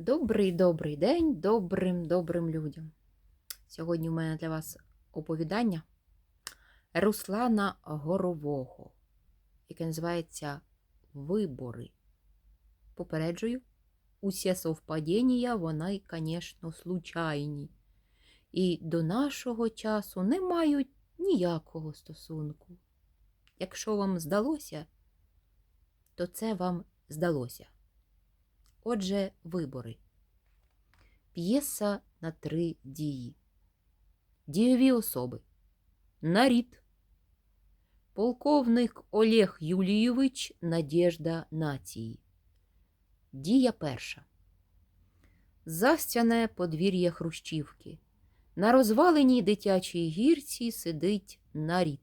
Добрий добрий день добрим добрим людям. Сьогодні у мене для вас оповідання Руслана Горового, яке називається Вибори. Попереджую, усі совпадіння, вони, звісно, случайні. І до нашого часу не мають ніякого стосунку. Якщо вам здалося, то це вам здалося. Отже, вибори. П'єса на три дії. Дієві особи. Нарід. Полковник Олег Юлійович Надєжда нації. Дія перша. Застяне подвір'я Хрущівки. На розваленій дитячій гірці сидить нарід.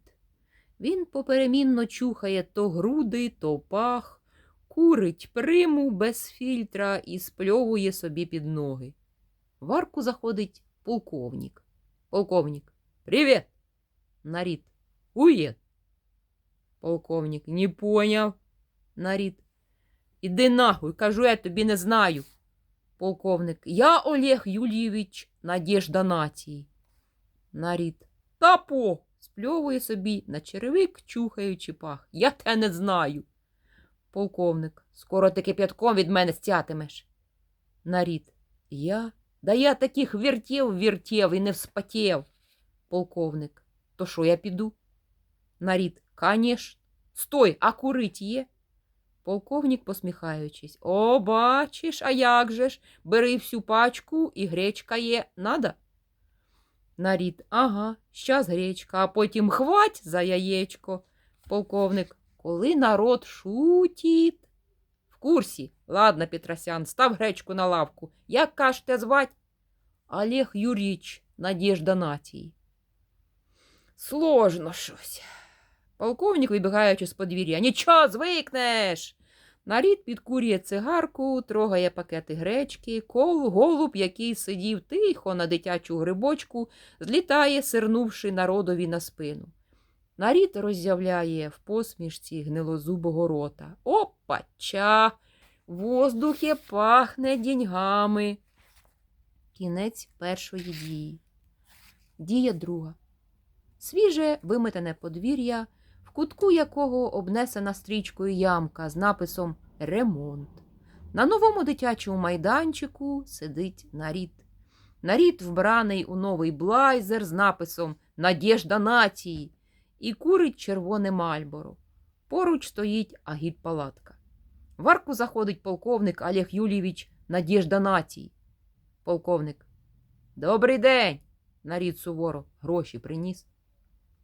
Він поперемінно чухає то груди, то пах, курить приму без фільтра і спльовує собі під ноги. В арку заходить полковник. Полковник. Привіт. Нарід. Уєд. Полковник. Не поняв. Нарід. Іди нахуй, кажу, я тобі не знаю. Полковник. Я Олег Юлійович Надєжда нації. Нарід. Та по. Спльовує собі на черевик, чухаючи пах. Я те не знаю. Полковник, скоро ти кип'ятком від мене стятимеш. Нарід. Я? Да я таких вертів вертів і не вспотів. Полковник. То що я піду? Нарід. Конечно. Стой, а курить є? Полковник, посміхаючись. О, бачиш, а як же ж? Бери всю пачку і гречка є. Надо? Нарід. Ага, щас гречка, а потім хвать за яєчко. Полковник. Коли народ шутить. В курсі. Ладно, Петросян, став гречку на лавку. Як кажете звать? Олег Юріч, Надежда нації. Сложно щось. Полковник, вибігаючи з подвір'я. Нічого, звикнеш. Нарід підкурює цигарку, трогає пакети гречки, кол, голуб, який сидів тихо на дитячу грибочку, злітає, сирнувши народові на спину. Нарід роззявляє в посмішці гнилозубого рота. Опача! В воздухі пахне діньгами. Кінець першої дії. Дія друга. Свіже виметене подвір'я, в кутку якого обнесена стрічкою ямка з написом Ремонт. На новому дитячому майданчику сидить нарід. Нарід вбраний у новий блайзер з написом Надєжда нації і курить червоне мальборо. Поруч стоїть агітпалатка. В арку заходить полковник Олег Юлійович Надєжда нації. Полковник. Добрий день. Нарід суворо гроші приніс.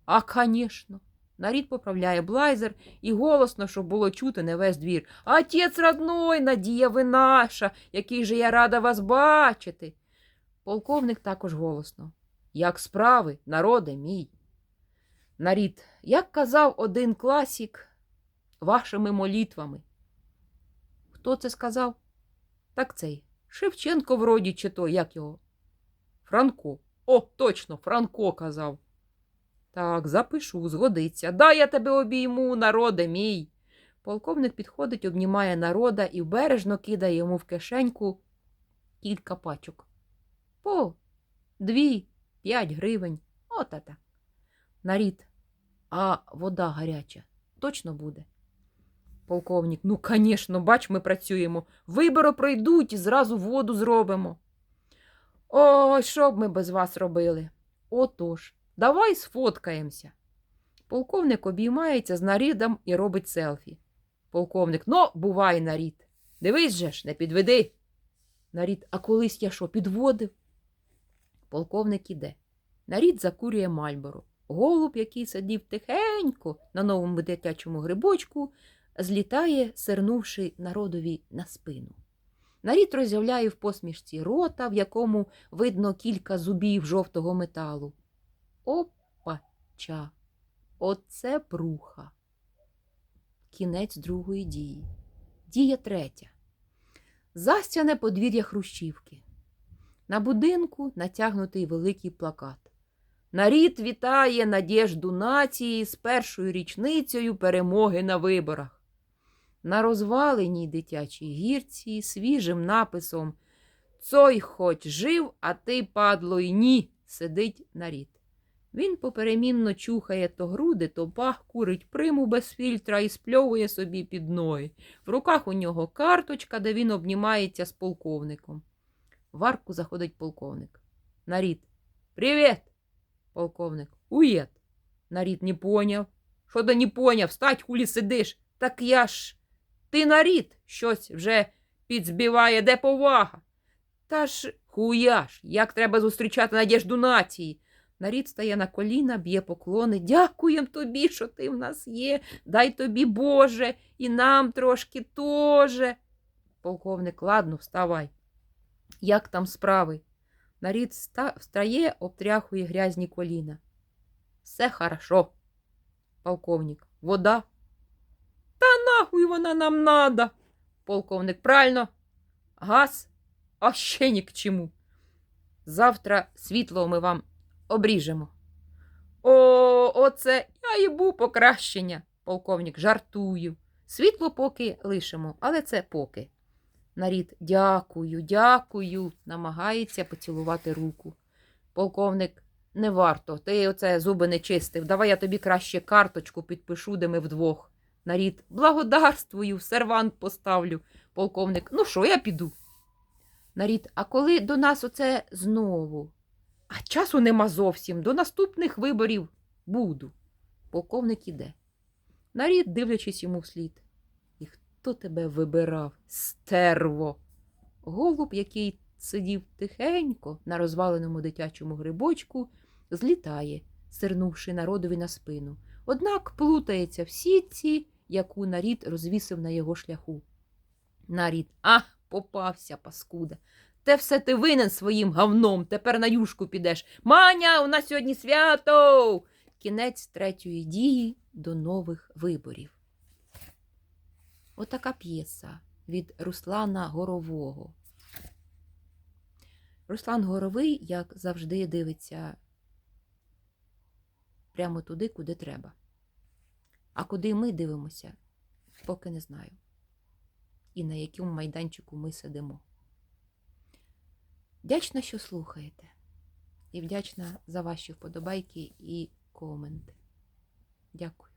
А, конечно. Нарід поправляє блайзер і голосно, щоб було чути не весь двір. Отець родной, Надія ви наша, який же я рада вас бачити. Полковник також голосно. Як справи, народе мій. Нарід, як казав один класік, вашими молитвами. Хто це сказав? Так цей. Шевченко вроді чи то, як його? Франко. О, точно, Франко казав. Так, запишу, згодиться. Дай я тебе обійму, народе мій. Полковник підходить, обнімає народа і бережно кидає йому в кишеньку кілька пачок. По дві, п'ять гривень. Ота-та. Нарід, а вода гаряча точно буде? Полковник, ну, звісно, бач, ми працюємо. Вибори пройдуть і зразу воду зробимо. Ой, що б ми без вас робили? Отож, давай сфоткаємося. Полковник обіймається з нарідом і робить селфі. Полковник, ну, бувай нарід. Дивись же ж, не підведи. Нарід, а колись я що, підводив? Полковник іде. Нарід закурює мальборо. Голуб, який сидів тихенько на новому дитячому грибочку, злітає, сернувши народові на спину. Нарід роззявляє в посмішці рота, в якому видно кілька зубів жовтого металу. Опача! Оце бруха. Кінець другої дії. Дія третя. Застяне подвір'я Хрущівки. На будинку натягнутий великий плакат. Нарід вітає надіжду нації з першою річницею перемоги на виборах. На розваленій дитячій гірці свіжим написом Цой хоч жив, а ти, падло, й ні, сидить нарід. Він поперемінно чухає то груди, то пах, курить приму без фільтра і спльовує собі під ноги. В руках у нього карточка, де він обнімається з полковником. В арку заходить полковник. Нарід. Привіт! Полковник. Уєд. Нарід не поняв. Що ти не поняв? Стать, хулі сидиш. Так я ж. Ти нарід. Щось вже підзбиває, де повага. Та ж хуя ж, як треба зустрічати надіжду нації. Нарід стає на коліна, б'є поклони. Дякуєм тобі, що ти в нас є. Дай тобі, Боже, і нам трошки тоже. Полковник, ладно, вставай. Як там справи? Нарід ста- встає, обтряхує грязні коліна. Все хорошо. Полковник, вода. Та нахуй вона нам надо. Полковник, правильно. Газ, а ще ні к чому. Завтра світло ми вам обріжемо. О, оце я їбу покращення, полковник, жартую. Світло поки лишимо, але це поки. Нарід, дякую, дякую, намагається поцілувати руку. Полковник, не варто, ти оце зуби не чистив. Давай я тобі краще карточку підпишу, де ми вдвох. Нарід, благодарствую, сервант поставлю. Полковник, ну що, я піду. Нарід, а коли до нас оце знову? А часу нема зовсім. До наступних виборів буду. Полковник іде. Нарід, дивлячись йому вслід. Хто тебе вибирав? Стерво. Голуб, який сидів тихенько на розваленому дитячому грибочку, злітає, сирнувши народові на спину. Однак плутається в сітці, яку нарід розвісив на його шляху. Нарід, ах, попався, паскуда. Те все ти винен своїм гавном, тепер на юшку підеш. Маня, у нас сьогодні свято. Кінець третьої дії до нових виборів. Отака п'єса від Руслана Горового. Руслан Горовий, як завжди, дивиться прямо туди, куди треба. А куди ми дивимося, поки не знаю. І на якому майданчику ми сидимо. Вдячна, що слухаєте. І вдячна за ваші вподобайки і коменти. Дякую.